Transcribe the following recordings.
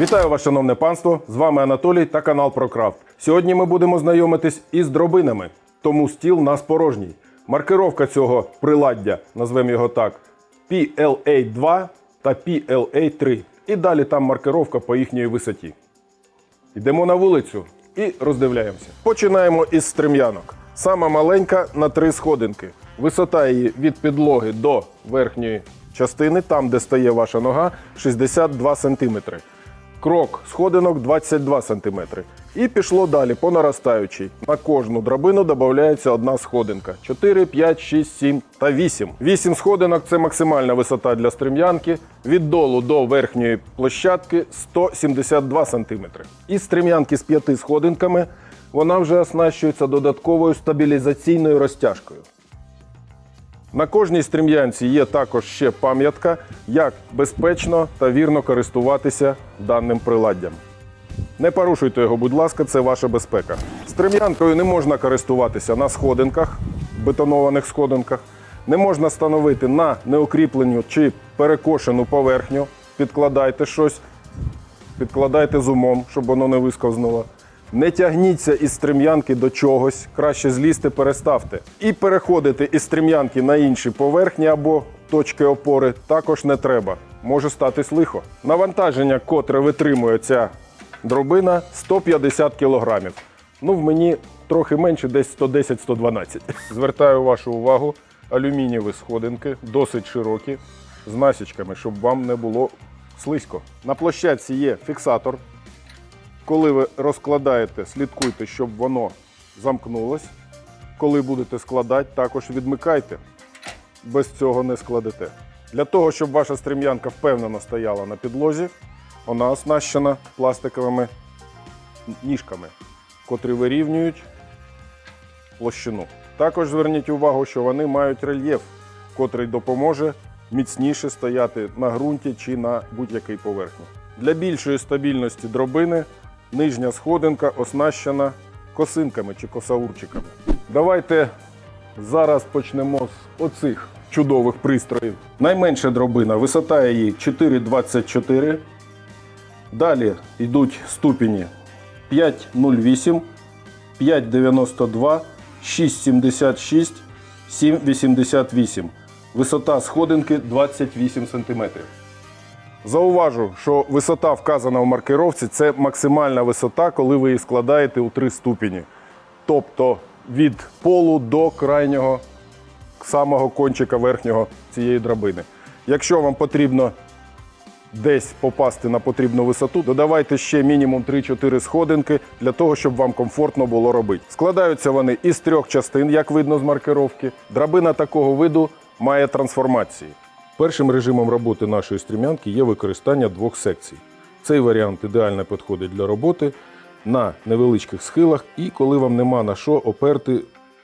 Вітаю вас, шановне панство! З вами Анатолій та канал ProCraft. Сьогодні ми будемо знайомитись із дробинами, тому стіл нас порожній. Маркировка цього приладдя, назвемо його так, PLA2 та PLA3. І далі там маркировка по їхній висоті. Йдемо на вулицю і роздивляємося. Починаємо із стрем'янок. Сама маленька на три сходинки. Висота її від підлоги до верхньої частини, там де стає ваша нога, 62 см. Крок сходинок 22 см. І пішло далі по наростаючій. На кожну драбину додається одна сходинка: 4, 5, 6, 7 та 8. 8 сходинок це максимальна висота для стрім'янки. Від долу до верхньої площадки 172 см. Із стрім'янки з 5 сходинками вона вже оснащується додатковою стабілізаційною розтяжкою. На кожній стрім'янці є також ще пам'ятка, як безпечно та вірно користуватися даним приладдям. Не порушуйте його, будь ласка, це ваша безпека. Стрем'янкою не можна користуватися на сходинках, бетонованих сходинках. Не можна становити на неукріплену чи перекошену поверхню. Підкладайте щось, підкладайте з умом, щоб воно не висковзнуло. Не тягніться із стрем'янки до чогось, краще злізти, переставте. І переходити із стрем'янки на інші поверхні або точки опори також не треба. Може статись лихо. Навантаження, котре витримує ця дробина, 150 кг. Ну, в мені трохи менше, десь 110-112. Звертаю вашу увагу, алюмінієві сходинки, досить широкі, з насічками, щоб вам не було слизько. На площадці є фіксатор. Коли ви розкладаєте, слідкуйте, щоб воно замкнулось. Коли будете складати, також відмикайте. Без цього не складете. Для того, щоб ваша стрім'янка впевнено стояла на підлозі, вона оснащена пластиковими ніжками, котрі вирівнюють площину. Також зверніть увагу, що вони мають рельєф, котрий допоможе міцніше стояти на ґрунті чи на будь-якій поверхні. Для більшої стабільності дробини нижня сходинка оснащена косинками чи косаурчиками. Давайте зараз почнемо з оцих чудових пристроїв. Найменша дробина, висота її 4,24. Далі йдуть ступені 5,08, 5,92, 6,76, 7,88. Висота сходинки 28 см. Зауважу, що висота вказана в маркировці це максимальна висота, коли ви її складаєте у три ступені. Тобто від полу до крайнього самого кончика верхнього цієї драбини. Якщо вам потрібно десь попасти на потрібну висоту, додавайте ще мінімум 3-4 сходинки для того, щоб вам комфортно було робити. Складаються вони із трьох частин, як видно з маркировки. Драбина такого виду має трансформації. Першим режимом роботи нашої стрім'янки є використання двох секцій. Цей варіант ідеально підходить для роботи на невеличких схилах і коли вам нема на що оперти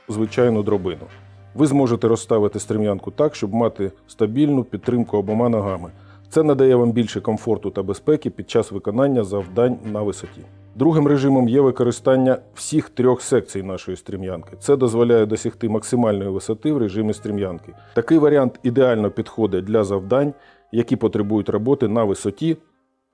звичайну дробину. Ви зможете розставити стрім'янку так, щоб мати стабільну підтримку обома ногами. Це надає вам більше комфорту та безпеки під час виконання завдань на висоті. Другим режимом є використання всіх трьох секцій нашої стрім'янки. Це дозволяє досягти максимальної висоти в режимі стрім'янки. Такий варіант ідеально підходить для завдань, які потребують роботи на висоті,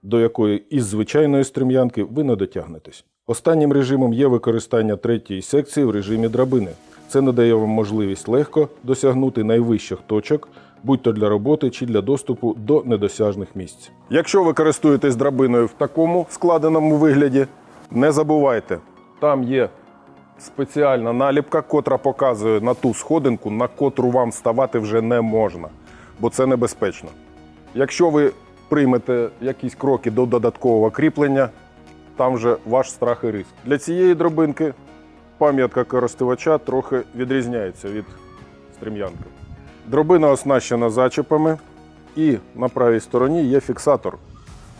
до якої із звичайної стрім'янки ви не дотягнетесь. Останнім режимом є використання третьої секції в режимі драбини. Це надає вам можливість легко досягнути найвищих точок, будь то для роботи чи для доступу до недосяжних місць. Якщо ви користуєтесь драбиною в такому складеному вигляді, не забувайте, там є спеціальна наліпка, котра показує на ту сходинку, на котру вам ставати вже не можна, бо це небезпечно. Якщо ви приймете якісь кроки до додаткового кріплення, там вже ваш страх і риск. Для цієї дробинки пам'ятка користувача трохи відрізняється від стрім'янки. Дробина оснащена зачепами, і на правій стороні є фіксатор,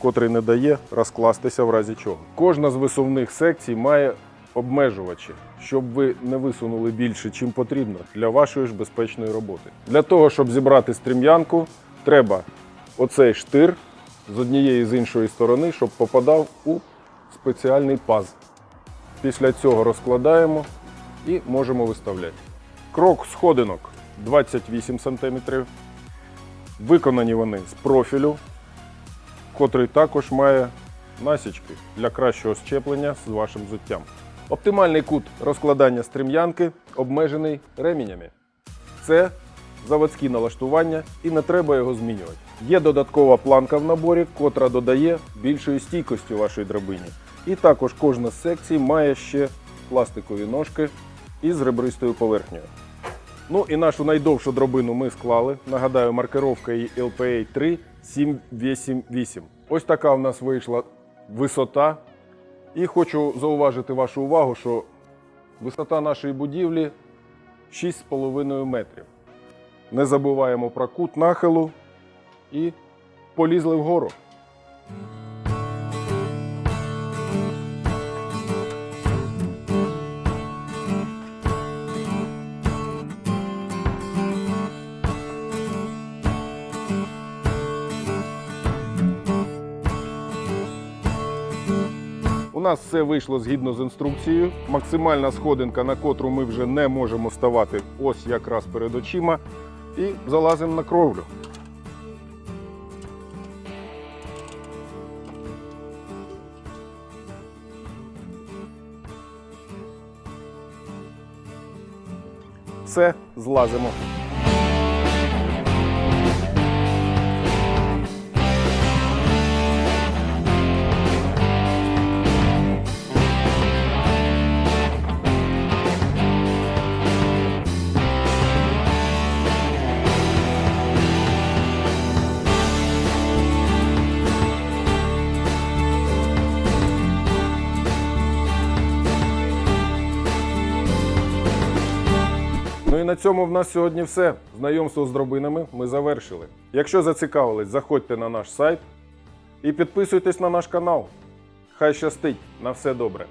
котрий не дає розкластися в разі чого. Кожна з висувних секцій має обмежувачі, щоб ви не висунули більше, чим потрібно для вашої ж безпечної роботи. Для того, щоб зібрати стрім'янку, треба оцей штир з однієї і з іншої сторони, щоб попадав у спеціальний паз. Після цього розкладаємо і можемо виставляти. Крок сходинок 28 см. Виконані вони з профілю, котрий також має насічки для кращого щеплення з вашим взуттям. Оптимальний кут розкладання стрім'янки обмежений ремінями. Це заводські налаштування і не треба його змінювати. Є додаткова планка в наборі, котра додає більшої стійкості вашій драбині. І також кожна з секцій має ще пластикові ножки із ребристою поверхнею. Ну і нашу найдовшу дробину ми склали. Нагадаю, маркировка її LPA 3 788. Ось така в нас вийшла висота. І хочу зауважити вашу увагу, що висота нашої будівлі 6,5 метрів. Не забуваємо про кут нахилу і полізли вгору. У нас все вийшло згідно з інструкцією. Максимальна сходинка, на котру ми вже не можемо ставати, ось якраз перед очима. І залазимо на кровлю. Все, злазимо. Ну і на цьому в нас сьогодні все. Знайомство з дробинами ми завершили. Якщо зацікавились, заходьте на наш сайт і підписуйтесь на наш канал. Хай щастить! На все добре!